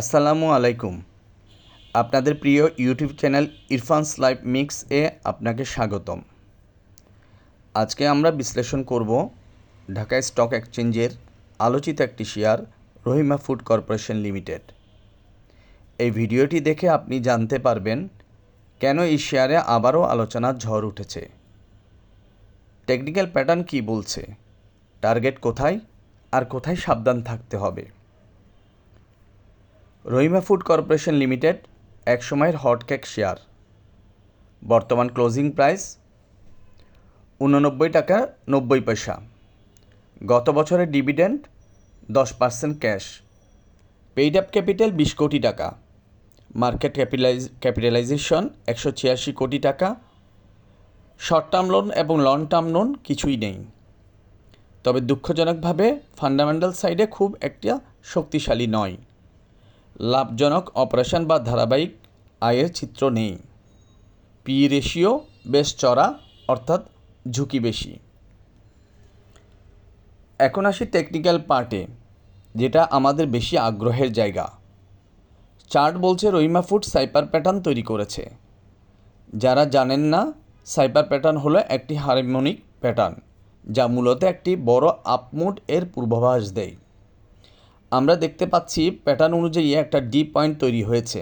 আসসালামু আলাইকুম। আপনাদের প্রিয় YouTube channel Irfan's live mix এ আপনাকে স্বাগতম। আজকে আমরা বিশ্লেষণ করব ঢাকা স্টক এক্সচেঞ্জের আলোচিত একটি share Rahima food corporation limited. এই ভিডিওটি দেখে আপনি জানতে পারবেন কেন এই শেয়ারে আবারও আলোচনার ঝড় উঠেছে। টেকনিক্যাল প্যাটার্ন কী বলছে? টার্গেট কোথায়? আর কোথায় সাবধান থাকতে হবে? রহিমা ফুড কর্পোরেশন লিমিটেড এক সময়ের হটকেক শেয়ার। বর্তমান ক্লোজিং প্রাইস উননব্বই টাকা নব্বই পয়সা। গত বছরের ডিভিডেন্ড দশ percent cash. Paid up capital বিশ কোটি টাকা। মার্কেট ক্যাপিটালাইজ, ক্যাপিটালাইজেশন একশো ছিয়াশি কোটি টাকা। শর্ট টার্ম লোন এবং লং টার্ম লোন কিছুই নেই। তবে দুঃখজনকভাবে ফান্ডামেন্টাল সাইডে খুব একটা শক্তিশালী নয়। লাভজনক অপারেশন বা ধারাবাহিক আয়ের চিত্র নেই। পি রেশিও বেশ চড়া, অর্থাৎ ঝুঁকি বেশি। এখন আসি টেকনিক্যাল পার্টে যেটা আমাদের বেশি আগ্রহের জায়গা। চার্ট বলছে রহিমা ফুড সাইপার প্যাটার্ন তৈরি করেছে। যারা জানেন না, সাইপার প্যাটার্ন হলো একটি হারমোনিক প্যাটার্ন, যা মূলত একটি বড় আপমুড এর পূর্বাভাস দেয়। আমরা দেখতে পাচ্ছি প্যাটার্ন অনুযায়ী একটা ডি পয়েন্ট তৈরি হয়েছে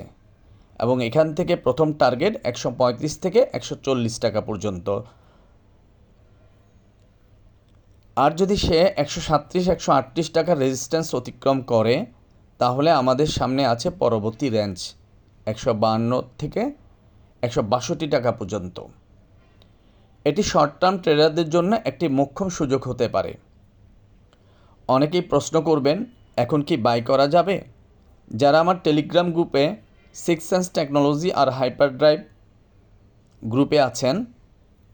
এবং এখান থেকে প্রথম টার্গেট একশো পঁয়ত্রিশ থেকে একশো চল্লিশ টাকা পর্যন্ত। আর যদি সে একশো সাতত্রিশ, একশো আটত্রিশ টাকার রেজিস্ট্যান্স অতিক্রম করে, তাহলে আমাদের সামনে আছে পরবর্তী রেঞ্জ একশো বাহান্ন থেকে একশো বাষট্টি টাকা পর্যন্ত। এটি শর্ট টার্ম ট্রেডারদের জন্য একটি মোক্ষম সুযোগ হতে পারে। অনেকেই প্রশ্ন করবেন এখন কি বাই করা যাবে? যারা আমার টেলিগ্রাম গ্রুপে সিক্স সেন্স টেকনোলজি আর হাইপার ড্রাইভ গ্রুপে আছেন,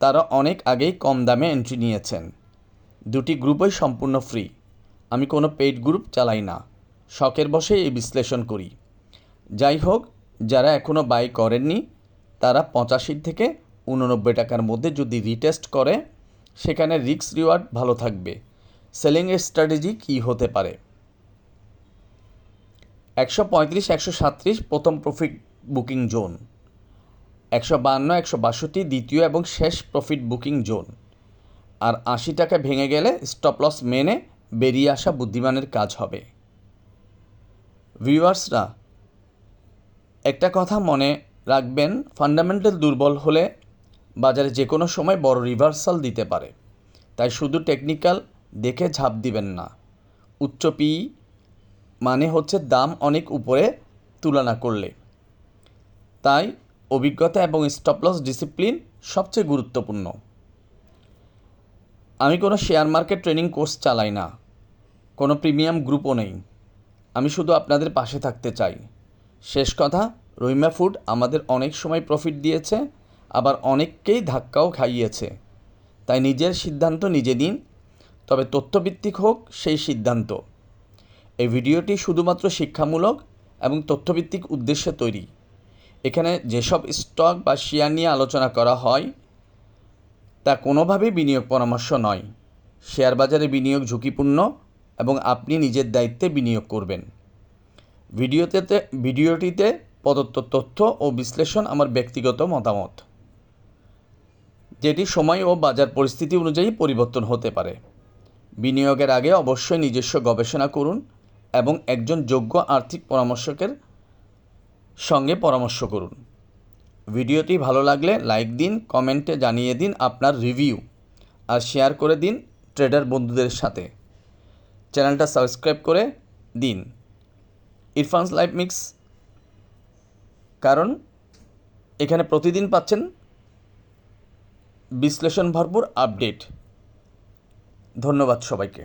তারা অনেক আগেই কম দামে এন্ট্রি নিয়েছেন। দুটি গ্রুপই সম্পূর্ণ ফ্রি আমি কোনো পেইড গ্রুপ চালাই না। শখের বসেই এই বিশ্লেষণ করি। যাই হোক, যারা এখনও বাই করেননি, তারা পঁচাশি থেকে উননব্বই টাকার মধ্যে যদি রিটেস্ট করে, সেখানে রিক্স রিওয়ার্ড ভালো থাকবে। সেলিংয়ের স্ট্র্যাটেজি কী হতে পারে? একশো পঁয়ত্রিশ, একশো সাতত্রিশ, প্রথম প্রফিট বুকিং জোন একশো বান্ন একশো বাষট্টি, দ্বিতীয় এবং শেষ প্রফিট বুকিং জোন আর আশি টাকা ভেঙে গেলে স্টপ লস মেনে বেরিয়ে আসা বুদ্ধিমানের কাজ হবে। ভিউয়ার্সরা একটা কথা মনে রাখবেন ফান্ডামেন্টাল দুর্বল হলে বাজারে যে কোনো সময় বড় রিভার্সাল দিতে পারে। তাই শুধু টেকনিক্যাল দেখে ঝাঁপ দিবেন না। উচ্চ পি মানে হচ্ছে দাম অনেক উপরে তুলনা করলে। তাই অভিজ্ঞতা এবং স্টপলস ডিসিপ্লিন সবচেয়ে গুরুত্বপূর্ণ। আমি কোনো শেয়ার মার্কেট ট্রেনিং কোর্স চালাই না। কোনো প্রিমিয়াম গ্রুপও নেই। আমি শুধু আপনাদের পাশে থাকতে চাই। শেষ কথা, রহিমা ফুড আমাদের অনেক সময় প্রফিট দিয়েছে, আবার অনেককেই ধাক্কাও খাইয়েছে। তাই নিজের সিদ্ধান্ত নিজে দিন তবে তথ্যভিত্তিক হোক সেই সিদ্ধান্ত। এই ভিডিওটি শুধুমাত্র শিক্ষামূলক এবং তথ্যভিত্তিক উদ্দেশ্যে তৈরি। এখানে যেসব স্টক বা শেয়ার নিয়ে আলোচনা করা হয়, তা কোনোভাবেই বিনিয়োগ পরামর্শ নয়। শেয়ার বাজারে বিনিয়োগ ঝুঁকিপূর্ণ এবং আপনি নিজের দায়িত্বে বিনিয়োগ করবেন। ভিডিওতে ভিডিওটিতে প্রদত্ত তথ্য ও বিশ্লেষণ আমার ব্যক্তিগত মতামত, যেটি সময় ও বাজার পরিস্থিতি অনুযায়ী পরিবর্তন হতে পারে। বিনিয়োগের আগে অবশ্যই নিজস্ব গবেষণা করুন এবং একজন যোগ্য আর্থিক পরামর্শকের সঙ্গে পরামর্শ করুন। ভিডিওটি ভালো লাগলে লাইক দিন, কমেন্টে জানিয়ে দিন আপনার রিভিউ আর শেয়ার করে দিন ট্রেডার বন্ধুদের সাথে। চ্যানেলটা সাবস্ক্রাইব করে দিন। Irfan's live mix. কারণ এখানে প্রতিদিন পাচ্ছেন বিশ্লেষণ ভরপুর আপডেট। ধন্যবাদ সবাইকে।